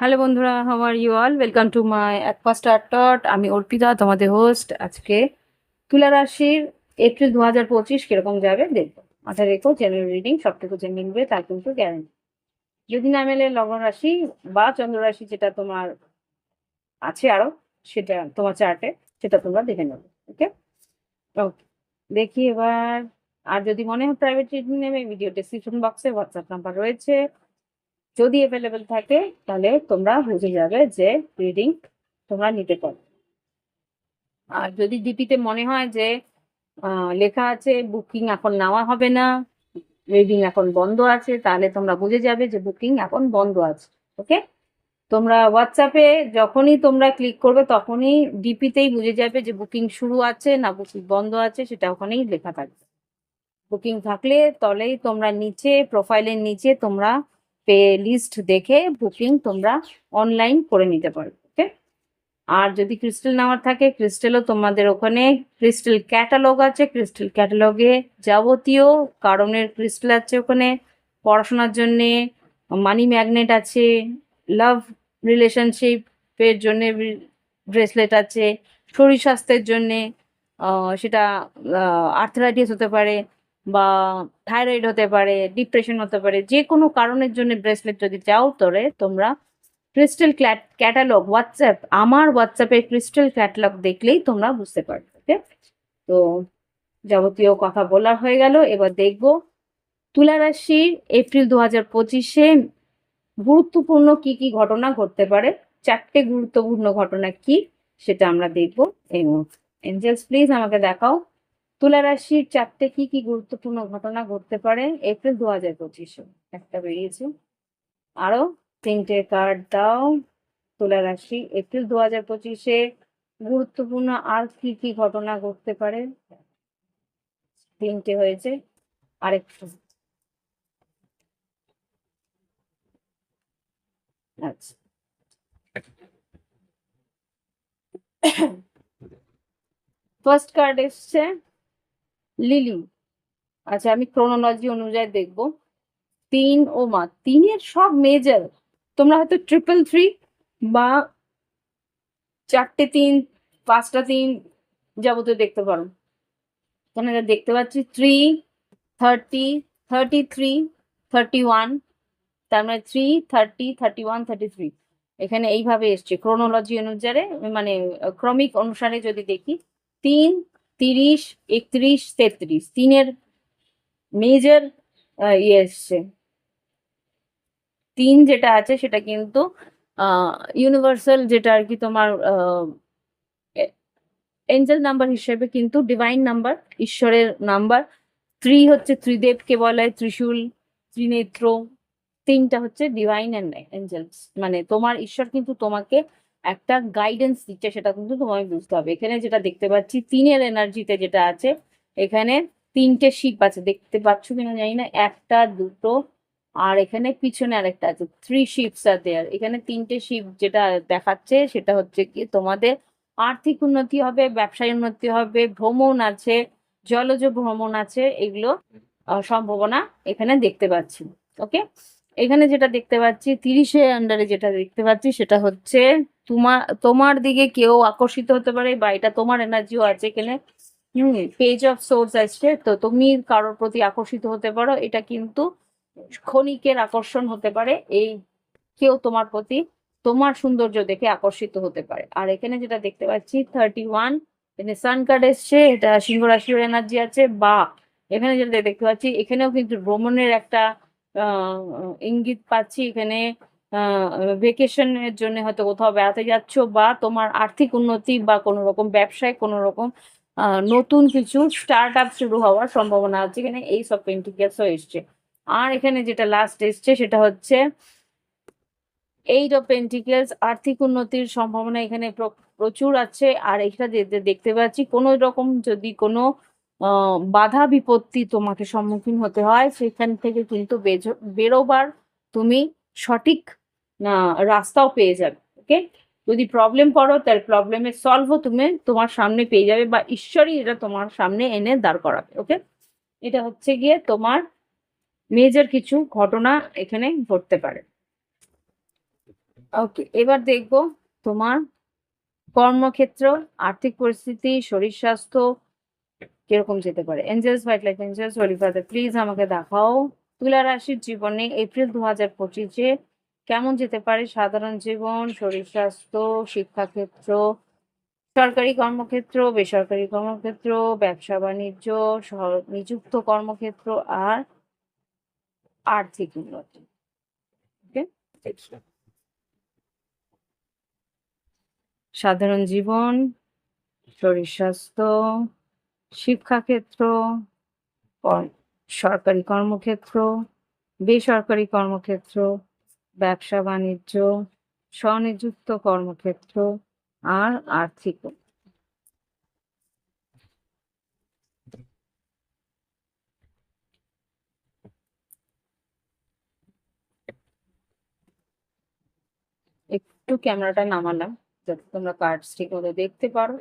Hello বন্ধুরা how are you all welcome to my অ্যাকফা star টট আমি অর্পিতা, তোমাদের হোস্ট আজকে। তুলা রাশির এপ্রিল দু হাজার পঁচিশ কীরকম যাবে দেখব। মাথায় রেখো জেনারেল রিডিং সবটুকু যে মিলবে তার কিন্তু গ্যারান্টি যদি না মেলে লগ্ন রাশি বা চন্দ্র রাশি, যেটা তোমার আছে আরও, সেটা তোমার চার্টে সেটা তোমরা দেখে নেবে ওকে ওকে দেখি এবার, আর যদি মনে হয় প্রাইভেট রিডিং নেবে ভিডিও ডিসক্রিপশন বক্সে হোয়াটসঅ্যাপ নাম্বার রয়েছে, যদি অ্যাভেলেবেল থাকে, তাহলে তোমরা বুঝে যাবে যে রিডিং তোমরা নিতে পারো। আর যদি ডিপিতে মনে হয় যে লেখা আছে বুকিং এখন নেওয়া হবে না রিডিং এখন বন্ধ আছে, তাহলে তোমরা বুঝে যাবে যে বুকিং এখন বন্ধ আছে ওকে তোমরা হোয়াটসঅ্যাপে যখনই তোমরা ক্লিক করবে, তখনই ডিপিতেই বুঝে যাবে যে বুকিং শুরু আছে না বুকিং বন্ধ আছে, সেটা ওখানেই লেখা থাকবে। বুকিং থাকলে তলেই তোমরা নিচে প্রোফাইলের নিচে তোমরা পে লিস্ট দেখে বুকিং তোমরা অনলাইন করে নিতে পারবে ওকে আর যদি ক্রিস্টাল নেওয়ার থাকে ক্রিস্টালও তোমাদের ওখানে ক্রিস্টাল ক্যাটালগ আছে। ক্রিস্টাল ক্যাটালগে যাবতীয় কারণের ক্রিস্টাল আছে ওখানে। পড়াশোনার জন্যে মানি ম্যাগনেট আছে। লাভ রিলেশনশিপের জন্যে ব্রেসলেট আছে, শরীর স্বাস্থ্যের জন্যে সেটা আর্থারাইটিস হতে পারে বা থাইরয়েড হতে পারে ডিপ্রেশন হতে পারে, যে কোনো কারণের জন্য ব্রেসলেট যদি চাও তবে তোমরা ক্রিস্টাল ক্ল্যাট ক্যাটালগ হোয়াটসঅ্যাপ আমার হোয়াটসঅ্যাপে ক্রিস্টাল ক্যাটালগ দেখলেই তোমরা বুঝতে পারবে ওকে তো যাবতীয় কথা বলার হয়ে গেল, এবার দেখব তুলা রাশির এপ্রিল দু হাজার পঁচিশে গুরুত্বপূর্ণ কি কি ঘটনা ঘটতে পারে? চারটে গুরুত্বপূর্ণ ঘটনা কি? সেটা আমরা দেখব। এই মুহূর্তে। এঞ্জেলস প্লিজ আমাকে দেখাও। তুলা রাশির চারটে কি কি গুরুত্বপূর্ণ ঘটনা ঘটতে পারে? এপ্রিল দু হাজার পঁচিশে। একটা বেরিয়েছে। আরও তিনটে কার্ড দাও। তুলা রাশি এপ্রিল দু হাজার পঁচিশে গুরুত্বপূর্ণ আর কি কি ঘটনা ঘটতে পারে? তিনটে হয়েছে। আরেকটু। আচ্ছা ফার্স্ট কার্ড এসছে লিলি আচ্ছা আমি ক্রোনোলজি অনুযায়ী দেখব। তিন ও মা, তিনের সব মেজর তোমরা হয়তো ট্রিপল থ্রি বা চারটে তিন, পাঁচটা তিন যাবতীয় দেখতে পারো। যা দেখতে পাচ্ছি three thirty thirty three thirty one তার মানে three thirty thirty one thirty three এখানে এইভাবে এসছে ক্রোনোলজি অনুসারে মানে ক্রমিক অনুসারে যদি দেখি, তিন, তিরিশ, একত্রিশ, তেত্রিশ, তিনের মেজর ইয়ে এসছে। তিন যেটা আছে, সেটা কিন্তু ইউনিভার্সাল যেটা আর কি তোমার এঞ্জেল নাম্বার হিসেবে কিন্তু ডিভাইন নাম্বার ঈশ্বরের নাম্বার থ্রি হচ্ছে ত্রিদেবকে বলা, ত্রিশূল, ত্রিনেত্র তিনটা হচ্ছে ডিভাইন অ্যান্ড এঞ্জেলস মানে তোমার ঈশ্বর কিন্তু তোমাকে একটা গাইডেন্স দিচ্ছে, সেটা কিন্তু তোমায় বুঝতে হবে। এখানে যেটা দেখতে পাচ্ছি, তিনের এনার্জিতে যেটা আছে, এখানে তিনটে শিপ আছে। দেখতে পাচ্ছ কিনা জানি না, একটা, দুটো, আর এখানে পিছনে আরেকটা আছে। থ্রি শিপস আর দেয়ার এখানে তিনটে শিপ যেটা দেখাচ্ছে, সেটা হচ্ছে কি, তোমাদের আর্থিক উন্নতি হবে, ব্যবসায় উন্নতি হবে, ভ্রমণ আছে, জলজ ভ্রমণ আছে, এগুলো সম্ভাবনা এখানে দেখতে পাচ্ছি। ওকে এখানে যেটা দেখতে পাচ্ছি, তিরিশে আন্ডারে যেটা দেখতে পাচ্ছি, সেটা হচ্ছে তোমার তোমার দিকে কেউ আকর্ষিত হতে পারে বা এটা তোমার এনার্জিও আছে এখানে হুম পেজ অফ সোর্স আসছে। তো তুমি কারোর প্রতি আকর্ষিত হতে পারো। এটা কিন্তু ক্ষণিকের আকর্ষণ হতে পারে। এই কেউ তোমার প্রতি তোমার সৌন্দর্য দেখে আকর্ষিত হতে পারে। আর এখানে যেটা দেখতে পাচ্ছি থার্টি ওয়ান এখানে সান কার্ড এসছে। এটা সিংহ রাশির এনার্জি আছে। বা এখানে যেটা দেখতে পাচ্ছি, এখানেও কিন্তু ভ্রমণের একটা ইঙ্গিত পাচ্ছি এখানে ভেকেশনের জন্য হয়তো কোথাও বেড়াতে যাচ্ছ বা তোমার আর্থিক উন্নতি বা কোনো রকম ব্যবসায় কোনো রকম নতুন কিছু স্টার্ট আপ শুরু হওয়ার সম্ভাবনা আছে এখানে, এই সব পেন্টিকেলসও এসছে। আর এখানে যেটা লাস্ট এসছে সেটা হচ্ছে এইট অফ পেন্টিকেলস আর্থিক উন্নতির সম্ভাবনা এখানে প্র- প্রচুর আছে। আর এটা দেখতে পাচ্ছি কোনো রকম যদি কোনো বাধা বিপত্তি তোমাকে সম্মুখীন হতে হয়। সেখান থেকে কিন্তু বেরোবার তুমি সঠিক রাস্তাও পেয়ে যাবে ওকে যদি প্রবলেম পড়ো তার প্রবলেমের সলভও তুমি তোমার সামনে পেয়ে যাবে বা ঈশ্বরই এটা তোমার সামনে এনে দাঁড় করাবে ওকে এটা হচ্ছে গিয়ে তোমার মেজর কিছু ঘটনা এখানে ঘটতে পারে। ওকে এবার দেখব তোমার কর্মক্ষেত্র, আর্থিক পরিস্থিতি, শরীর স্বাস্থ্য কীরকম যেতে পারে। Angels white life angels Hari father please আমাকে দেখাও। তুলা রাশির জীবনে এপ্রিল দু হাজার পঁচিশে কেমন যেতে পারে? সাধারণ জীবন, শরীর স্বাস্থ্য, শিক্ষাক্ষেত্র, সরকারি কর্মক্ষেত্র, বেসরকারি কর্মক্ষেত্র, ব্যবসা বাণিজ্য নিযুক্ত কর্মক্ষেত্র আর আর্থিক উন্নতি। সাধারণ জীবন, শরীর স্বাস্থ্য শিক্ষাক্ষেত্র সরকারি কর্মক্ষেত্র, বেসরকারি কর্মক্ষেত্র, ব্যবসা বাণিজ্য, স্বনিযুক্ত কর্মক্ষেত্র, আর আর্থিক একটু ক্যামেরাটা নামালাম, যাতে তোমরা কার্ডস ঠিক মতো দেখতে পারো।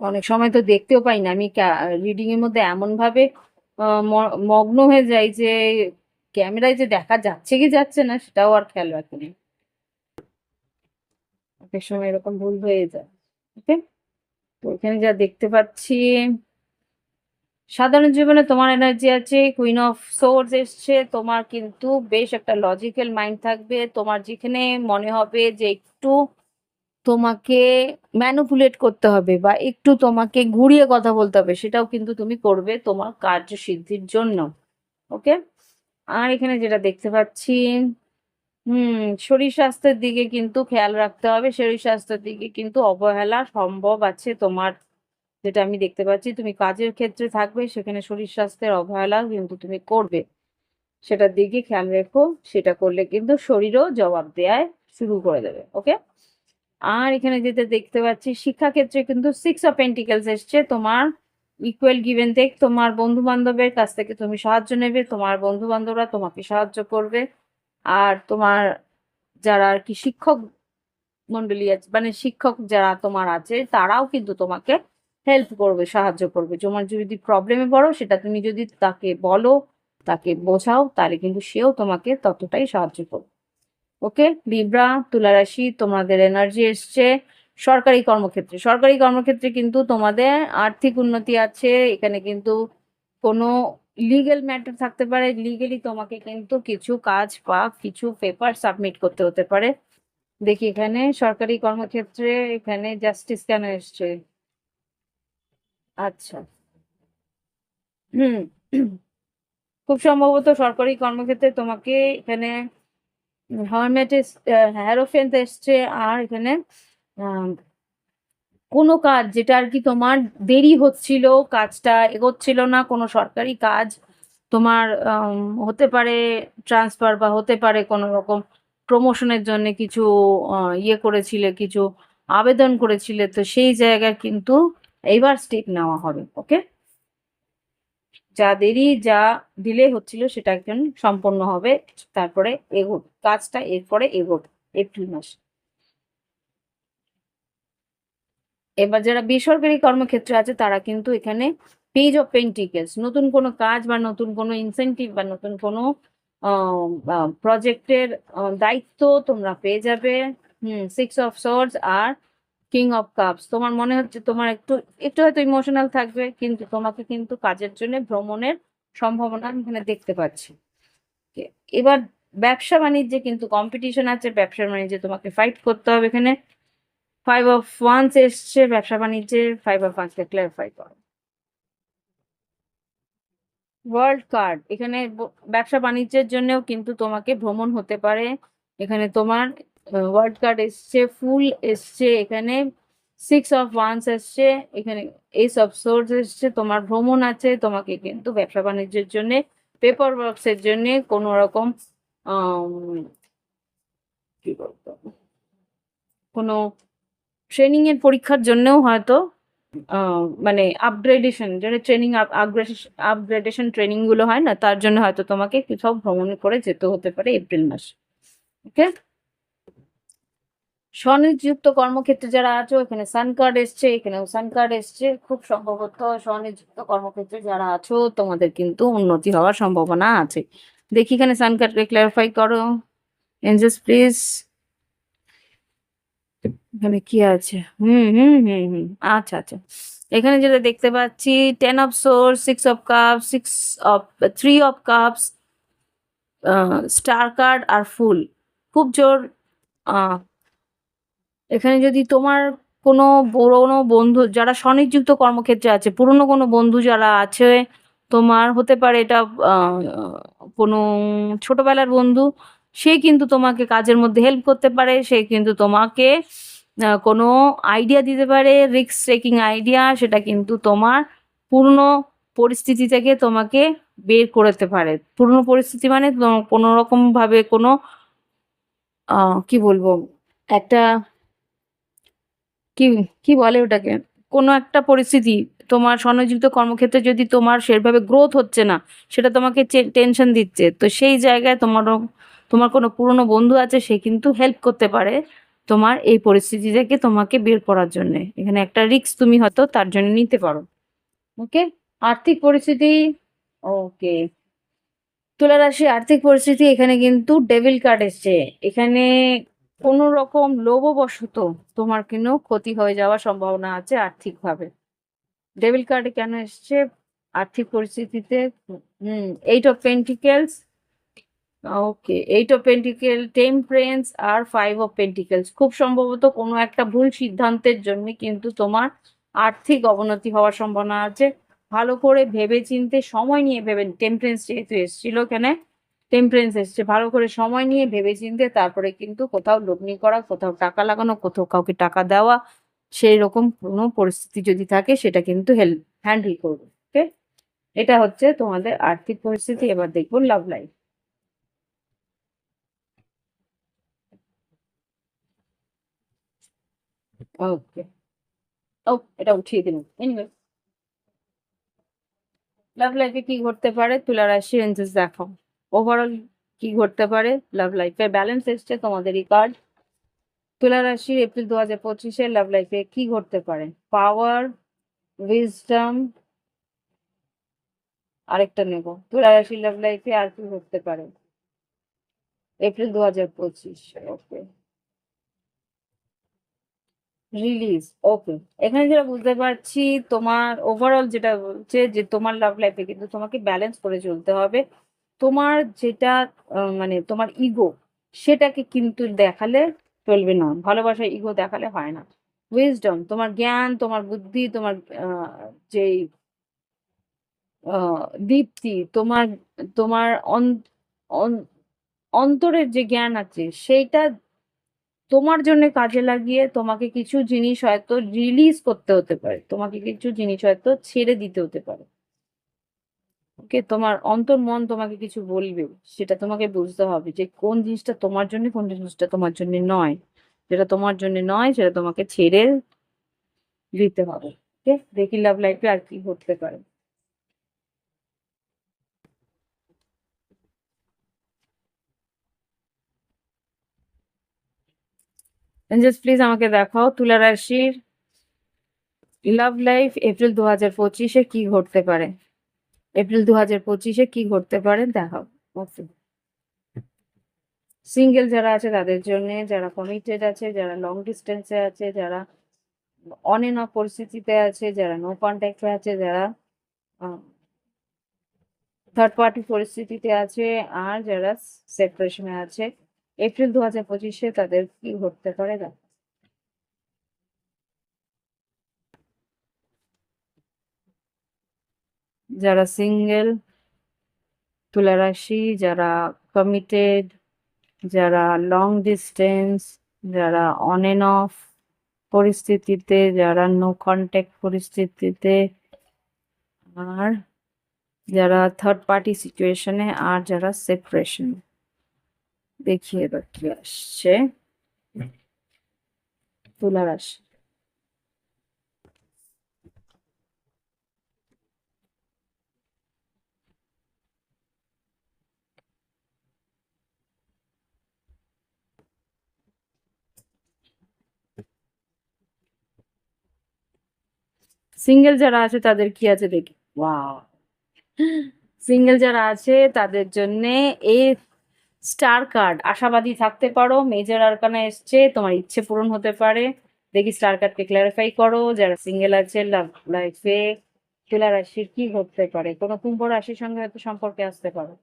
অনেক সময় তো দেখতেও পাই না। আমি রিডিং এর মধ্যে এমন ভাবে ম- মগ্ন হয়ে যাই যে, ক্যামেরায় যে দেখা যাচ্ছে কি যাচ্ছে না, সেটাও আর খেয়াল রাখি না। অনেক সময় এরকম ভুল হয়ে যায়। ওকে? তো এখানে যা দেখতে পাচ্ছি, সাধারণ জীবনে তোমার এনার্জি আছে কুইন অফ সোর্স এসছে, তোমার কিন্তু বেশ একটা লজিক্যাল মাইন্ড থাকবে। তোমার যেখানে মনে হবে যে একটু তোমাকে ম্যানুপুলেট করতে হবে বা একটু তোমাকে ঘুরিয়ে কথা বলতে হবে, সেটাও কিন্তু তুমি করবে তোমার কার্য সিদ্ধির জন্য ওকে আর এখানে যেটা দেখতে পাচ্ছি, হুম, শরীর স্বাস্থ্যের দিকে কিন্তু খেয়াল রাখতে হবে, শরীর স্বাস্থ্যের দিকে কিন্তু অবহেলা সম্ভব আছে তোমার, যেটা আমি দেখতে পাচ্ছি, তুমি কাজের ক্ষেত্রে থাকবে, সেখানে শরীর স্বাস্থ্যের অবহেলা কিন্তু তুমি করবে, সেটার দিকে খেয়াল রেখো, সেটা করলে কিন্তু শরীরও জবাব দেয় শুরু করে দেবে ওকে আর এখানে যেটা দেখতে পাচ্ছি, শিক্ষাক্ষেত্রে কিন্তু সিক্স অফ পেন্টিকেলস এসছে। তোমার ইকুয়াল গিভেন টেক তোমার বন্ধু বান্ধবের কাছ থেকে তুমি সাহায্য নেবে, তোমার বন্ধু বান্ধবরা তোমাকে সাহায্য করবে। আর তোমার যারা আর কি শিক্ষক মন্ডলী আছে মানে শিক্ষক যারা তোমার আছে, তারাও কিন্তু তোমাকে হেল্প করবে, সাহায্য করবে। তোমার যদি প্রবলেমে পড়ো, সেটা তুমি যদি তাকে বলো, তাকে বোঝাও, তাহলে কিন্তু সেও তোমাকে ততটাই সাহায্য করবে। ওকে? লিব্রা তুলা রাশি তোমাদের এনার্জি এসছে। সরকারি কর্মক্ষেত্রে। সরকারি কর্মক্ষেত্রে কিন্তু তোমাদের আর্থিক উন্নতি আছে। এখানে কিন্তু কোনো লিগেল ম্যাটার থাকতে পারে। লিগেলি তোমাকে কিন্তু কিছু কাজ বা কিছু পেপার সাবমিট করতে হতে পারে। দেখি এখানে, সরকারি কর্মক্ষেত্রে এখানে জাস্টিস কেন এসছে? আচ্ছা। হুম। খুব সম্ভবত সরকারি কর্মক্ষেত্রে তোমাকে এখানে হারমেটিস হ্যারোফেন্ট এসছে আর এখানে কোনো কাজ যেটা আর কি তোমার দেরি হচ্ছিল, কাজটা এগোচ্ছিল না, কোনো সরকারি কাজ তোমার হতে পারে ট্রান্সফার বা হতে পারে কোনো রকম প্রমোশনের জন্য কিছু ইয়ে করেছিলে, কিছু আবেদন করেছিলে, তো সেই জায়গায় কিন্তু এইবার স্টেপ নেওয়া হবে ওকে যা দেরি যা ডিলে হচ্ছিল সেটা একজন সম্পন্ন হবে। তারপরে এগোবে কাজটা এরপরে এগোবে, এপ্রিল মাস। এবার যারা বেসরকারি কর্মক্ষেত্রে আছে, তারা কিন্তু এখানে পেজ অফ পেন্টিকেলস নতুন কোনো কাজ বা নতুন কোনো ইনসেন্টিভ বা নতুন কোনো প্রজেক্টের দায়িত্ব তোমরা পেয়ে যাবে। হুম সিক্স অফ সোর্স আর কিং অফ কাপস তোমার মনে হচ্ছে তোমার একটু একটু হয়তো ইমোশনাল থাকবে, কিন্তু তোমাকে কিন্তু কাজের জন্য ভ্রমণের সম্ভাবনা আমি এখানে দেখতে পাচ্ছি। এবার ব্যবসা বাণিজ্যে কিন্তু কম্পিটিশন আছে, ব্যবসা বাণিজ্যে তোমাকে ফাইট করতে হবে এখানে। ফাইভ অফ ওয়ান্স এসছে, ব্যবসা বাণিজ্যে ফাইভ অফ ওয়ান্সকে ক্লারিফাই করো। ওয়ার্ল্ড কার্ড এখানে ব্যবসা বাণিজ্যের জন্যও কিন্তু তোমাকে ভ্রমণ হতে পারে। এখানে তোমার ওয়ার্ল্ড কার্ড এসছে ফুল এসছে, এখানে সিক্স অফ ওয়ান্স এসছে, এখানে এইস অফ সোর্স এসছে, তোমার ভ্রমণ আছে, তোমাকে কিন্তু ব্যবসা বাণিজ্যের জন্য পেপার ওয়ার্কসের জন্য কোনো রকম কি বলতো কোনো ট্রেনিং এর পরীক্ষার জন্যও হয়তো মানে আপগ্রেডেশন যেটা ট্রেনিং আপগ্রেডেশন ট্রেনিংগুলো হয় না, তার জন্য হয়তো তোমাকে কোথাও ভ্রমণ করে যেতে হতে পারে এপ্রিল মাসে ওকে স্বনিযুক্ত কর্মক্ষেত্রে যারা আছো, এখানে সান কার্ড এসছে, এখানেও সান কার্ড এসছে। খুব সম্ভবত স্বনিযুক্ত কর্মক্ষেত্রে যারা আছো, তোমাদের কিন্তু উন্নতি হওয়ার সম্ভাবনা আছে। দেখি এখানে সান কার্ডকে ক্লারিফাই করো। এঞ্জেলস প্লিজ এখানে কি আছে? হুম হুম হুম হুম আচ্ছা আচ্ছা। এখানে যেটা দেখতে পাচ্ছি ten of swords six of cup six of three of cups star card আর ফুল। খুব জোর এখানে যদি তোমার কোনো পুরনো বন্ধু, যারা স্বনিযুক্ত কর্মক্ষেত্রে আছে, পুরনো কোনো বন্ধু যারা আছে, তোমার হতে পারে এটা কোনো ছোটবেলার বন্ধু, সে কিন্তু তোমাকে কাজের মধ্যে হেল্প করতে পারে, সে কিন্তু তোমাকে কোনো আইডিয়া দিতে পারে রিস্ক টেকিং আইডিয়া সেটা কিন্তু তোমার পুরনো পরিস্থিতি থেকে তোমাকে বের করতে পারে। পুরনো পরিস্থিতি মানে কোনো রকম ভাবে কোনো কি বলব, একটা কি কি বলে ওটাকে? কোনো একটা পরিস্থিতি, তোমার স্বনিযুক্ত কর্মক্ষেত্রে যদি তোমার সেভাবে গ্রোথ হচ্ছে না, সেটা তোমাকে টেনশন দিচ্ছে, তো সেই জায়গায় তোমারও, তোমার কোনো পুরনো বন্ধু আছে, সে কিন্তু হেল্প করতে পারে তোমার এই পরিস্থিতি থেকে তোমাকে বের করার জন্য। এখানে একটা রিস্ক তুমি হয়তো তার জন্য নিতে পারো। ওকে আর্থিক পরিস্থিতি ওকে তুলা রাশি আর্থিক পরিস্থিতি, এখানে কিন্তু ডেভিল কার্ড এসছে। এখানে কোনো রকম লোভবশত তোমার কিন্তু ক্ষতি হয়ে যাওয়ার সম্ভাবনা আছে আর্থিকভাবে? ডেভিল কার্ডে কেন এসছে? আর্থিক পরিস্থিতিতে, হুম eight of pentacles okay eight of pentacle temperance R five of pentacles খুব সম্ভবত কোনো একটা ভুল সিদ্ধান্তের জন্য কিন্তু তোমার আর্থিক অবনতি হওয়ার সম্ভাবনা আছে। ভালো করে ভেবে চিনতে সময় নিয়ে ভেবে টেম্পারেন্স যেহেতু এসেছিল এখানে টেম্পারেন্স এসছে, ভালো করে সময় নিয়ে ভেবে চিনতে তারপরে কিন্তু কোথাও লগ্নি করা, কোথাও টাকা লাগানো, কোথাও কাউকে টাকা দেওয়া সেই রকম কোনো পরিস্থিতি যদি থাকে সেটা কিন্তু হেল্প হ্যান্ডেল করবে ওকে এটা হচ্ছে তোমাদের আর্থিক পরিস্থিতি, এবার দেখব লাভ লাইফ ওকে ও এটা উঠিয়ে দিন লাভ লাইফে কি ঘটতে পারে? তুলা রাশি রেঞ্জেস দেখো ওভারঅল কি ঘটতে পারে? লাভ লাইফে ব্যালেন্স এসছে তোমাদেরই কার্ড তুলা রাশি এপ্রিল দু হাজার পঁচিশে লাভ লাইফে কি ঘটতে পারে? পাওয়ার উইজডম আরেকটা নেব। তুলা রাশির লাভ লাইফে আর কি ঘটতে পারে? এপ্রিল দু হাজার পঁচিশ ওকে রিলিজ ওকে এখানে যেটা বুঝতে পারছি, তোমার ওভারঅল যেটা বলছে যে তোমার লাভ লাইফে কিন্তু তোমাকে ব্যালেন্স করে চলতে হবে। তোমার যেটা মানে তোমার ইগো সেটাকে কিন্তু দেখালে চলবে না। ভালোবাসার ইগো দেখালে হয় না। উইজডম তোমার জ্ঞান তোমার বুদ্ধি তোমার আহ, দীপ্তি তোমার তোমার অন- অন- অন্তরের যে জ্ঞান আছে সেইটা তোমার জন্য কাজে লাগিয়ে তোমাকে কিছু জিনিস হয়তো রিলিজ করতে হতে পারে। তোমাকে কিছু জিনিস হয়তো ছেড়ে দিতে হতে পারে। ওকে, তোমার অন্তর মন তোমাকে কিছু বলবে, সেটা তোমাকে বুঝতে হবে যে কোন জিনিসটা তোমার জন্য, কোন জিনিসটা তোমার জন্য নয়। যেটা তোমার জন্য নয়, সেটা তোমাকে ছেড়ে দিতে হবে, ওকে? দেখি লাভ লাইফে আর কি ঘটতে পারে। জাস্ট প্লিজ আমাকে দেখাও, তুলা রাশির লাভ লাইফ এপ্রিল দু হাজার পঁচিশে কি ঘটতে পারে? এপ্রিল দু হাজার পঁচিশে কি ঘটতে পারে দেখাও। ওকে সিঙ্গেল যারা আছে তাদের জন্য, যারা কমিটেড আছে, যারা লং ডিস্টেন্সে আছে, যারা অন এন্ড অফ পরিস্থিতিতে আছে, যারা নো কন্ট্যাক্টে আছে, যারা থার্ড পার্টি পরিস্থিতিতে আছে, আর যারা সেপারেশনে আছে, এপ্রিল দু হাজার পঁচিশে তাদের কি ঘটতে পারে দেখো যারা সিঙ্গেল তুলা রাশি যারা কমিটেড যারা লং ডিস্টেন্স যারা অন এন্ড অফ পরিস্থিতিতে, যারা নো কন্ট্যাক্ট পরিস্থিতিতে, আর যারা থার্ড পার্টি সিচুয়েশনে আর যারা সেপারেশন দেখিয়ে এবার কি আসছে। তুলা রাশি সিঙ্গেল যারা আছে, তাদের কি আছে দেখি? সিঙ্গেল যারা আছে, তাদের জন্যে এই স্টার কার্ড আশাবাদী থাকতে পারো। মেজর আরকানা এসছে, তোমার ইচ্ছে পূরণ হতে পারে। দেখি স্টার কার্ডকে ক্লারিফাই করো, যারা সিঙ্গেল আছে লাভ লাইফে তুলা রাশির কি ঘটতে পারে? কোনো কুম্ভ রাশির সঙ্গে হয়তো সম্পর্কে আসতে পারো।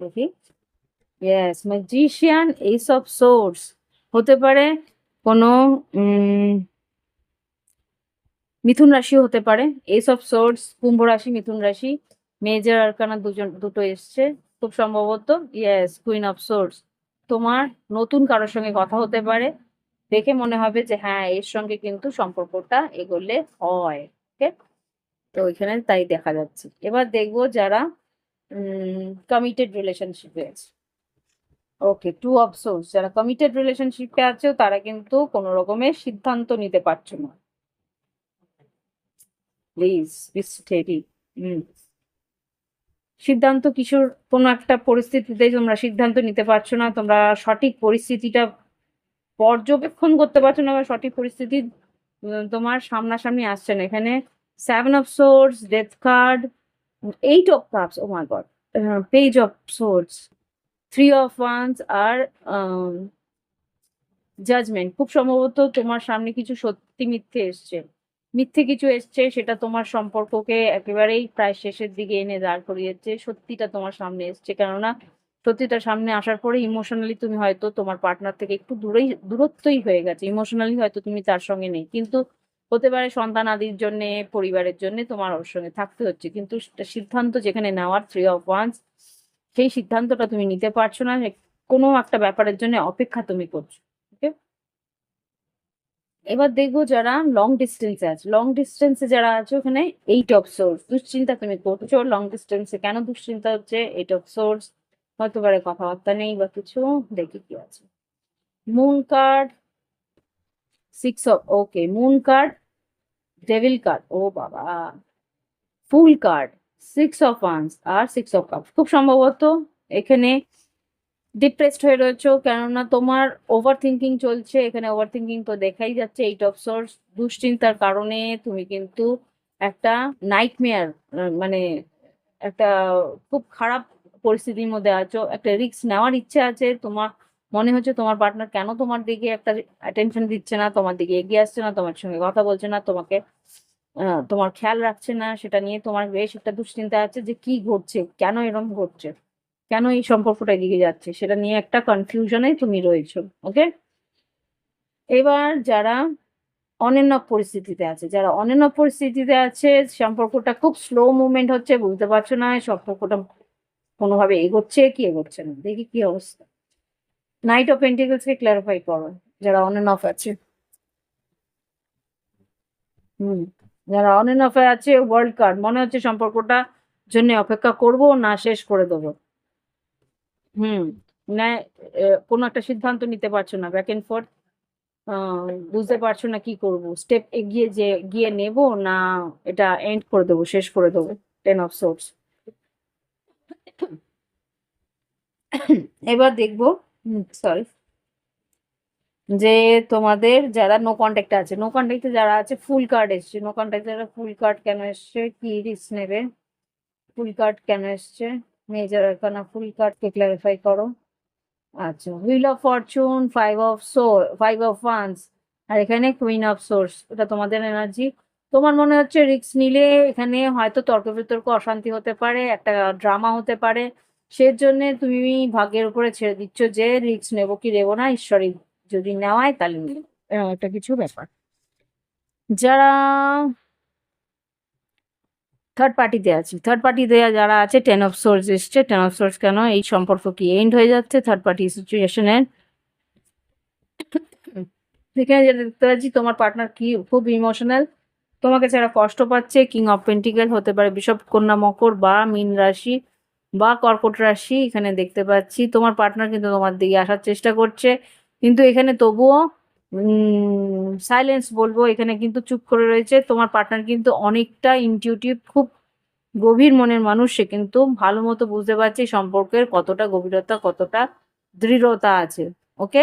দেখি। ইয়েস ম্যাজিশিয়ান এইসব সোর্স হতে পারে। কোনো মিথুন রাশিও হতে পারে। এইসব সোর্স কুম্ভ রাশি, মিথুন রাশি মেজর আরকানা দুজন, দুটো এসছে, খুব সম্ভবত ইয়েস কুইন অফ সোর্স তোমার নতুন কারোর সঙ্গে কথা হতে পারে, দেখে মনে হবে যে হ্যাঁ এর সঙ্গে কিন্তু সম্পর্কটা এগোলে হয় ওকে তো ওইখানে তাই দেখা যাচ্ছে। এবার দেখব যারা কমিটেড রিলেশনশিপে আছে। ওকে টু অফ সোর্স যারা কমিটেড রিলেশনশিপে আছো, তারা কিন্তু কোনো রকমের সিদ্ধান্ত নিতে পারছ না। Please be hmm. সিদ্ধান্ত কিশোর, কোনো একটা পরিস্থিতিতে তোমরা সিদ্ধান্ত নিতে পারছ না, তোমরা সঠিক পরিস্থিতিটা পর্যবেক্ষণ করতে পারছ না বা সঠিক পরিস্থিতি তোমার সামনাসামনি আসছে না। এখানে seven of swords death card eight of cups oh my god page of swords three of wands R judgement খুব সম্ভবত তোমার সামনে কিছু সত্যি মিথ্যে এসছে। মিথ্যে কিছু এসছে, সেটা তোমার সম্পর্ককে একেবারেই প্রায় শেষের দিকে এনে দাঁড় করিয়েছে সত্যিটা তোমার সামনে এসছে, কেননা সত্যিটা সামনে আসার পরে ইমোশনালি তুমি হয়তো তোমার পার্টনার থেকে একটু দূরেই, দূরত্বই হয়ে গেছে। ইমোশনালি হয়তো তুমি তার সঙ্গে নেই, কিন্তু হতে পারে সন্তান আদির জন্য, পরিবারের জন্য তোমার ওর সঙ্গে থাকতে হচ্ছে। কিন্তু সিদ্ধান্ত যেখানে নেওয়ার থ্রি অফ ওয়ান্স সেই সিদ্ধান্তটা তুমি নিতে পারছ না কোনো একটা ব্যাপারের জন্য অপেক্ষা তুমি করছ ওকে এবার দেখব যারা লং ডিস্টেন্সে আছে। লং ডিস্টেন্সে যারা আছে, ওখানে এইট অফ সোর্স দুশ্চিন্তা তুমি করছ। লং ডিস্টেন্সে কেন দুশ্চিন্তা হচ্ছে? এইট অফ সোর্স হয়তো পারে কথাবার্তা নেই বা কিছু, দেখি কি আছে। Moon card six of okay moon card devil card oh বাবা, fool card six of wands R six of cup খুব সম্ভবত এখানে ডিপ্রেসড হয়ে রয়েছো, কেননা তোমার ওভার থিঙ্কিং চলছে, এখানে ওভার থিঙ্কিং তো দেখাই যাচ্ছে এইট অফ সোর্স দুশ্চিন্তার কারণে তুমি কিন্তু একটা নাইটমেয়ার মানে একটা খুব খারাপ পরিস্থিতির মধ্যে আছো, একটা রিস্ক নেওয়ার ইচ্ছে আছে, তোমার মনে হচ্ছে তোমার পার্টনার কেন তোমার দিকে একটা অ্যাটেনশন দিচ্ছে না, তোমার দিকে এগিয়ে আসছে না, তোমার সঙ্গে কথা বলছে না, তোমাকে তোমার খেয়াল রাখছে না? সেটা নিয়ে তোমার বেশ একটা দুশ্চিন্তা আছে যে কি ঘটছে? কেন এরকম ঘটছে? কেন এই সম্পর্কটা এদিকে যাচ্ছে? সেটা নিয়ে একটা কনফিউশনে তুমি রয়েছো ওকে এবার যারা অন এন্ড অফ পরিস্থিতিতে আছে, যারা অন এন্ড অফ পরিস্থিতিতে আছে, সম্পর্কটা খুব স্লো মুভমেন্ট হচ্ছে, বুঝতে পারছ না, সম্পর্কটা কোনোভাবে এগোচ্ছে কি এগোচ্ছে না? দেখি কি অবস্থা। নাইট অফ পেন্টিকলসকে ক্লারিফাই করো, যারা অন অফ আছে। হুম। যারা অন এন্ড অফে আছে ওয়ার্ল্ড কার্ড মনে হচ্ছে সম্পর্কটা জন্য অপেক্ষা করব, না শেষ করে দেবো। হুম, না কোনো একটা সিদ্ধান্ত নিতে পারছ না ব্যাক এন্ড ফোর্থ বুঝতে পারছ না কি করব। স্টেপ এগিয়ে যে, গিয়ে নেব, না এটা এন্ড করে দেবো, শেষ করে দেবো টেন অফ সোর্স এবার দেখব সরি যে তোমাদের যারা নো কন্ট্যাক্টে আছে নো কন্ট্যাক্টে যারা আছে ফুল কার্ড এসছে। নো কন্ট্যাক্টে যারা ফুল কার্ড কেন এসছে? কি রিস্ক নেবে? ফুল কার্ড কেন এসছে? মেজর এখানে ফুল কার্ডকে ক্লারিফাই করো। আচ্ছা wheel of fortune five of so five of wands আর এখানে কুইন অফ সোর্স এটা তোমাদের এনার্জি তোমার মনে হচ্ছে রিস্ক নিলে এখানে হয়তো তর্ক বিতর্ক অশান্তি হতে পারে, একটা ড্রামা হতে পারে। সের জন্য তুমি ভাগ্যের উপরে ছেড়ে দিচ্ছ যে রিস্ক নেব কি নেব না, ঈশ্বরই। যদি নেওয়ায় তাহলে এরকম একটা কিছু ব্যাপার। যারা থার্ড পার্টিতে আছে থার্ড পার্টিতে যারা আছে টেন অফ সোর্স এসছে টেন অফ সোর্স কেন এই সম্পর্ক কি এন্ড হয়ে যাচ্ছে? থার্ড পার্টি সিচুয়েশনের সেখানে যেটা দেখতে পাচ্ছি তোমার পার্টনার কি খুব ইমোশনাল তোমাকে ছাড়া কষ্ট পাচ্ছে কিং অফ পেন্টিকেল হতে পারে বিষব কন্যা মকর বা মীন রাশি বা কর্কট রাশি। এখানে দেখতে পাচ্ছি তোমার পার্টনার কিন্তু তোমার দিকে আসার চেষ্টা করছে। কিন্তু এখানে তবুও সাইলেন্স বলব, এখানে কিন্তু চুপ করে রয়েছে। তোমার পার্টনার কিন্তু অনেকটা ইনটিউটিভ খুব গভীর মনের মানুষ, সে কিন্তু ভালো মতো বুঝতে পারছে সম্পর্কের কতটা গভীরতা, কতটা দৃঢ়তা আছে ওকে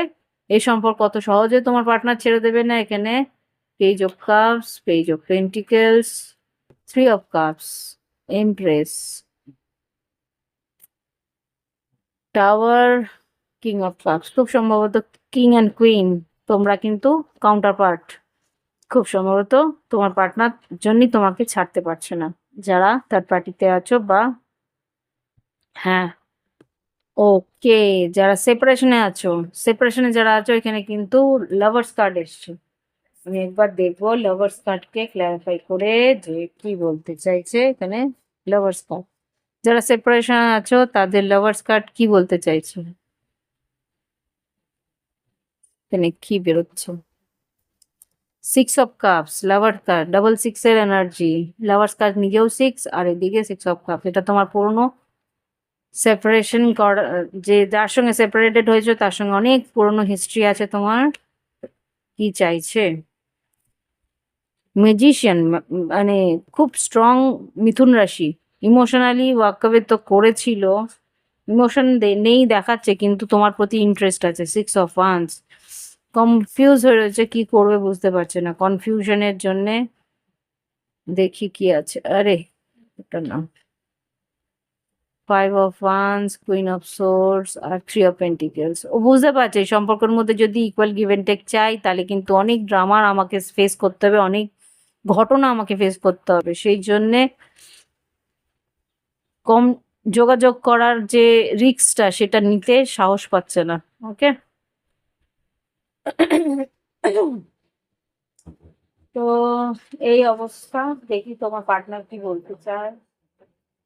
এই সম্পর্ক কত সহজে তোমার পার্টনার ছেড়ে দেবে না এখানে। Page of cups page of pentacles, three of cups, empress tower king of cups খুব সম্ভবত কিং অ্যান্ড কুইন তোমরা কিন্তু কাউন্টার পার্ট খুব সম্ভবত তোমার পার্টনার জন্যই তোমাকে ছাড়তে পারছে না, যারা থার্ড পার্টিতে আছো বা হ্যাঁ ওকে যারা সেপারেশনে আছো সেপারেশনে যারা আছো, এখানে কিন্তু লাভার্স কার্ড এসছে, আমি একবার দেখব লাভার্স কার্ডকে ক্ল্যারিফাই করে যে কি বলতে চাইছে এখানে লাভার্স কার্ড যারা সেপারেশন আছো তাদের লাভার্স কার্ড কি বলতে চাইছে? এখানে কি বেরোচ্ছে? Six of cups lover card double six এর এনার্জি লাভার্স কার্ড নিজেও সিক্স আর এদিকে সিক্স অফ কাপস এটা তোমার পুরনো। সেপারেশন করা, যে যার সঙ্গে সেপারেটেড হয়েছে, তার সঙ্গে অনেক পুরনো হিস্ট্রি আছে তোমার। কি চাইছে? ম্যাজিশিয়ান মানে খুব স্ট্রং মিথুন রাশি। ইমোশনালি ওয়াকআউট তো করেছিল। ইমোশন নেই দেখাচ্ছে, কিন্তু তোমার প্রতি ইন্টারেস্ট আছে। সিক্স অফ ওয়ান্স কনফিউজ হয়ে রয়েছে, কি করবে বুঝতে পারছে না। কনফিউশনের জন্যে দেখি কি আছে। আরে, ওটার নাম। Five of wands queen of swords R three of pentacles ও বুঝতে পারছে, এই সম্পর্কের মধ্যে যদি ইকুয়াল গিভ অ্যান্ড টেক চাই, তাহলে কিন্তু অনেক ড্রামার আমাকে ফেস করতে হবে, অনেক ঘটনা আমাকে ফেস করতে হবে। সেই জন্যে কম যোগাযোগ করার যে রিস্কটা সেটা নিতে সাহস পাচ্ছে না। ওকে তো এই অবস্থা, দেখি তোমার পার্টনার কি বলতে চায়।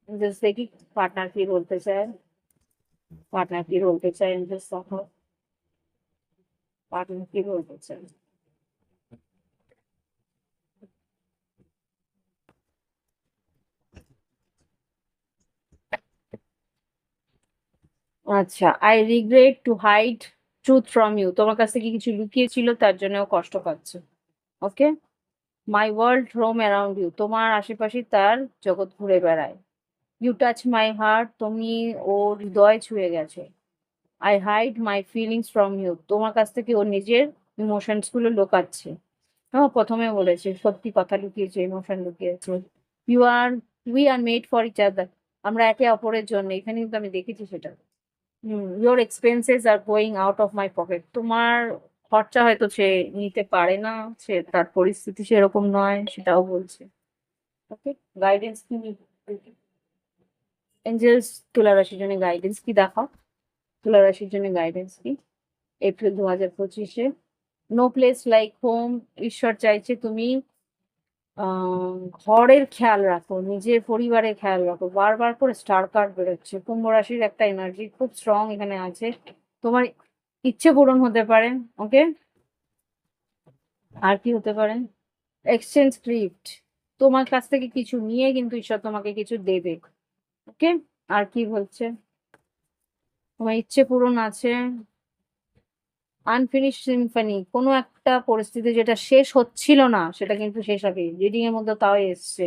জাস্ট দেখি পার্টনার কি বলতে চায়। পার্টনার কি বলতে চায় জাস্ট দেখো। পার্টনার কি বলতে চায়। আচ্ছা I regret to hide truth from you তোমার কাছ থেকে কিছু লুকিয়েছিল, তার জন্য কষ্ট পাচ্ছে। Okay my world roam around you তোমার আশেপাশে তার জগৎ ঘুরে বেড়ায়। ইউ টাচ মাই হার্ট তুমি ওর হৃদয় ছুঁয়ে গেছে। I hide my feelings from you তোমার কাছ থেকে ওর নিজের ইমোশনসগুলো লুকাচ্ছে। হ্যাঁ প্রথমে বলেছে, সত্যি কথা লুকিয়েছে emotion লুকিয়েছে। You are we are made for each other আমরা একে অপরের জন্য এখানে কিন্তু আমি দেখেছি সেটা। Your expenses are going out of my pocket তোমার খরচা হয়তো সে নিতে পারে না, সে তার পরিস্থিতি সেরকম নয়, সেটাও বলছে। ওকে গাইডেন্স কি এঞ্জেলস তুলা রাশির জন্য গাইডেন্স কি দেখাও? তুলা রাশির জন্য গাইডেন্স কি? এপ্রিল দু হাজার পঁচিশে। নো প্লেস লাইক হোম ঈশ্বর চাইছে তুমি ঘরের খেয়াল রাখো, নিজের পরিবারের খেয়াল রাখো। বারবার করে স্টার কার্ড বেরোচ্ছে, কুম্ভ রাশির একটা এনার্জি খুব স্ট্রং এখানে আছে। তোমার ইচ্ছে পূরণ হতে পারে ওকে আর কি হতে পারে? এক্সচেঞ্জ গিফট তোমার কাছ থেকে কিছু নিয়ে কিন্তু ঈশ্বর তোমাকে কিছু দেবে ওকে আর কি বলছে? তোমার ইচ্ছে পূরণ আছে আনফিনিশ সিম্ফনি কোনো একটা পরিস্থিতি যেটা শেষ হচ্ছিল না, সেটা কিন্তু শেষ হবে। রিডিং এর মধ্যে তাও এসছে।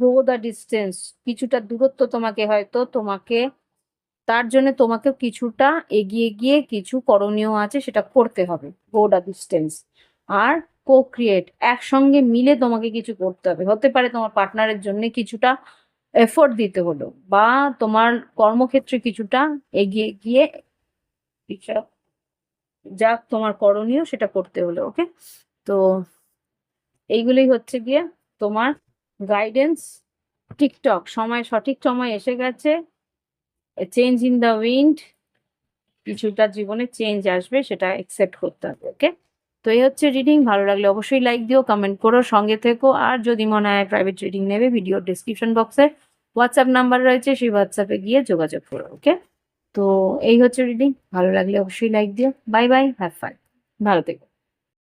গো দ্য ডিস্টেন্স কিছুটা দূরত্ব তোমাকে হয়তো তোমাকে, তার জন্য তোমাকে কিছুটা এগিয়ে গিয়ে কিছু করণীয় আছে, সেটা করতে হবে। গো দ্য ডিস্টেন্স আর কো ক্রিয়েট একসঙ্গে মিলে তোমাকে কিছু করতে হবে। হতে পারে তোমার পার্টনারের জন্য কিছুটা এফোর্ট দিতে হলো, বা তোমার কর্মক্ষেত্রে কিছুটা এগিয়ে গিয়ে যা তোমার করণীয় সেটা করতে হলো ওকে তো এইগুলোই হচ্ছে গিয়ে তোমার গাইডেন্স টিকটক সময়, সঠিক সময় এসে গেছে। চেঞ্জ ইন দ্য উইন্ড কিছুটা জীবনে চেঞ্জ আসবে সেটা অ্যাকসেপ্ট করতে হবে ওকে তো এই হচ্ছে রিডিং ভালো লাগলে অবশ্যই লাইক দিও কমেন্ট করো, সঙ্গে থেকো। আর যদি মনে হয় প্রাইভেট রিডিং নেবে ভিডিও ডিসক্রিপশন বক্সে হোয়াটসঅ্যাপ নাম্বার রয়েছে, সেই হোয়াটসঅ্যাপে গিয়ে যোগাযোগ করো ওকে তো এই হচ্ছে রিডিং ভালো লাগলে অবশ্যই লাইক দিও। বাই বাই হ্যাভ ফান ভালো থেকো।